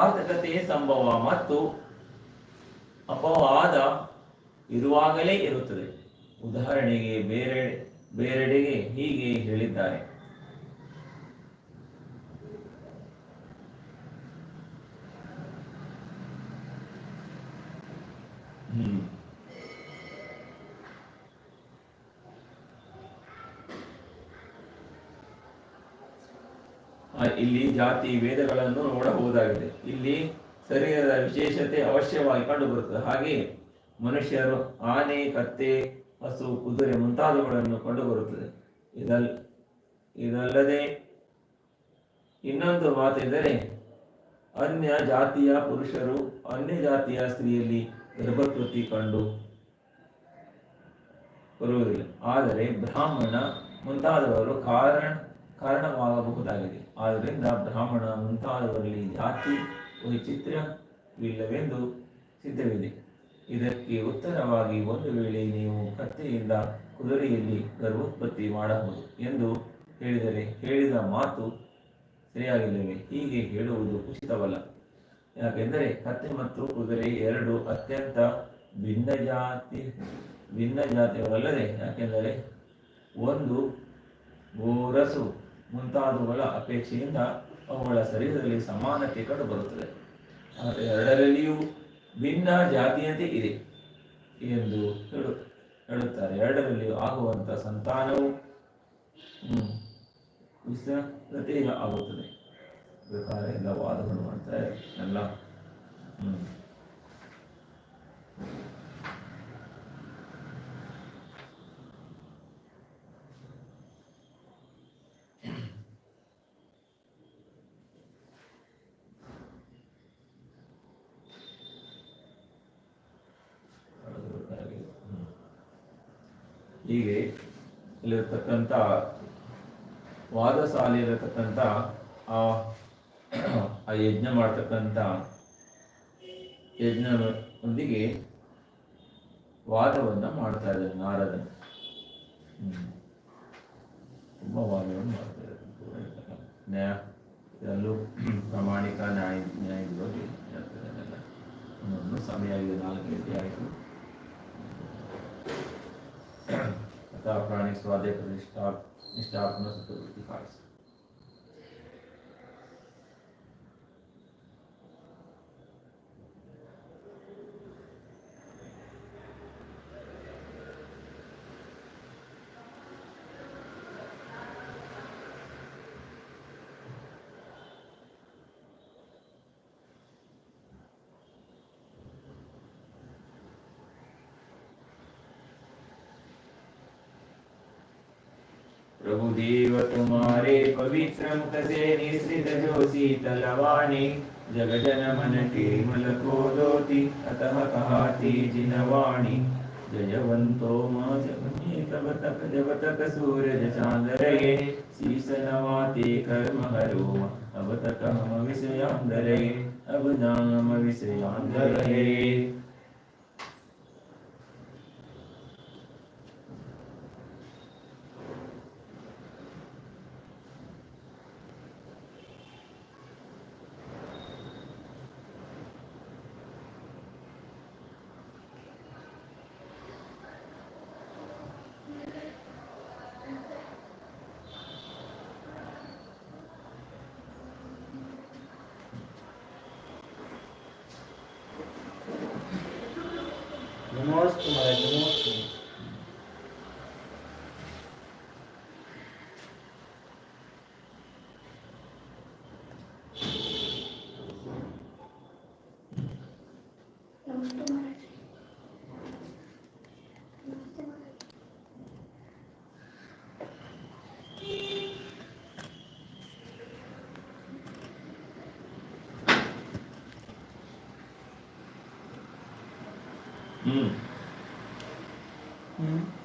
ಸಾರ್ಥಕತೆ ಸಂಭವ ಮತ್ತು ಅಪವಾದ ಇರುವಾಗಲೇ ಇರುತ್ತದೆ. ಉದಾಹರಣೆಗೆ ಬೇರೆ ಬೇರೆಡೆಗೆ ಹೀಗೆ ಹೇಳಿದ್ದಾರೆ. ಹ್ಮ್ ಆ, ಇಲ್ಲಿ ಜಾತಿ ವೇದಗಳನ್ನು ನೋಡಬಹುದಾಗಿದೆ. ಇಲ್ಲಿ ಶರೀರದ ವಿಶೇಷತೆ ಅವಶ್ಯವಾಗಿ ಕಂಡುಬರುತ್ತದೆ. ಹಾಗೆ ಮನುಷ್ಯರು ಆನೆ, ಕತ್ತೆ, ಹಸು, ಕುದುರೆ ಮುಂತಾದವುಗಳನ್ನು ಕಂಡುಬರುತ್ತದೆ. ಇದಲ್, ಇದಲ್ಲದೆ ಇನ್ನೊಂದು ಮಾತೆಂದರೆ ಅನ್ಯ ಜಾತಿಯ ಪುರುಷರು ಅನ್ಯ ಜಾತಿಯ ಸ್ತ್ರೀಯಲ್ಲಿ ಗರ್ಭಕೃತಿ ಕಂಡು ಬರುವುದಿಲ್ಲ. ಆದರೆ ಬ್ರಾಹ್ಮಣ ಮುಂತಾದವರು ಕಾರಣ ಕಾರಣವಾಗಬಹುದಾಗಿದೆ. ಆದ್ದರಿಂದ ಬ್ರಾಹ್ಮಣ ಮುಂತಾದವರಲ್ಲಿ ಜಾತಿ ವೈಚಿತ್ರ್ಯವಿಲ್ಲವೆಂದು ಸಿದ್ಧವಿದೆ. ಇದಕ್ಕೆ ಉತ್ತರವಾಗಿ, ಒಂದು ವೇಳೆ ನೀವು ಕತ್ತೆಯಿಂದ ಕುದುರೆಯಲ್ಲಿ ಗರ್ಭೋತ್ಪತ್ತಿ ಮಾಡಬಹುದು ಎಂದು ಹೇಳಿದರೆ ಹೇಳಿದ ಮಾತು ಸರಿಯಾಗಿಲ್ಲವೆ? ಹೀಗೆ ಹೇಳುವುದು ಉಚಿತವಲ್ಲ. ಯಾಕೆಂದರೆ ಕತ್ತೆ ಮತ್ತು ಕುದುರೆ ಎರಡು ಅತ್ಯಂತ ಭಿನ್ನ ಜಾತಿ, ಭಿನ್ನ ಜಾತಿಯವರಲ್ಲದೆ ಯಾಕೆಂದರೆ ಒಂದು ಗೋರಸು ಮುಂತಾದವುಗಳ ಅಪೇಕ್ಷೆಯಿಂದ ಅವುಗಳ ಶರೀರದಲ್ಲಿ ಸಮಾನತೆ ಕಂಡುಬರುತ್ತದೆ. ಆದರೆ ಎರಡರಲ್ಲಿಯೂ ಭಿನ್ನ ಜಾತೀಯತೆ ಇದೆ ಎಂದು ಹೇಳು, ಹೇಳುತ್ತಾರೆ. ಎರಡರಲ್ಲಿಯೂ ಆಗುವಂಥ ಸಂತಾನವು ವಿಸ್ತೃತತೆ ಆಗುತ್ತದೆ. ಪ್ರಕಾರ ಎಲ್ಲ ವಾದಗಳು ಮಾಡ್ತಾರೆ. ಎಲ್ಲ, ಹ್ಮ್ ಹ್ಮ್. ಹೀಗೆ ಇಲ್ಲಿರತಕ್ಕಂಥ ಸಾಲಿರತಕ್ಕಂಥ ಆ ಆ ಯಜ್ಞ ಮಾಡ್ತಕ್ಕಂಥ ಯಜ್ಞದೊಂದಿಗೆ ವಾದವನ್ನ ಮಾಡ್ತಾ ಇದ್ದಾರೆ ನಾರದನು. ತುಂಬ ವಾದವನ್ನು ಮಾಡ್ತಾ ಇದ್ದಾರೆ. ನ್ಯಾಯ ಇದರಲ್ಲೂ ಪ್ರಾಮಾಣಿಕ ನ್ಯಾಯ ನ್ಯಾಯ ಸಮಯ ಆಗಿದೆ ನಾಲ್ಕು ಗಂಟೆ ಆಯಿತು. mais sua letra de Estado, Estado na República de देव तुम्हारे पवित्र मुख से जो शीतलवाणी जग जन मन के मल को दोती अतः कहती जिनवाणी जयवंतो माँ जगने तब तक जब तक सूरज चाँद रहे शीस नवाते कर्म हरो अब तक हम विषयांद रहे अब नाम विषयांद रहे নমস্ত মহারাজ নমস্ত 嗯。嗯。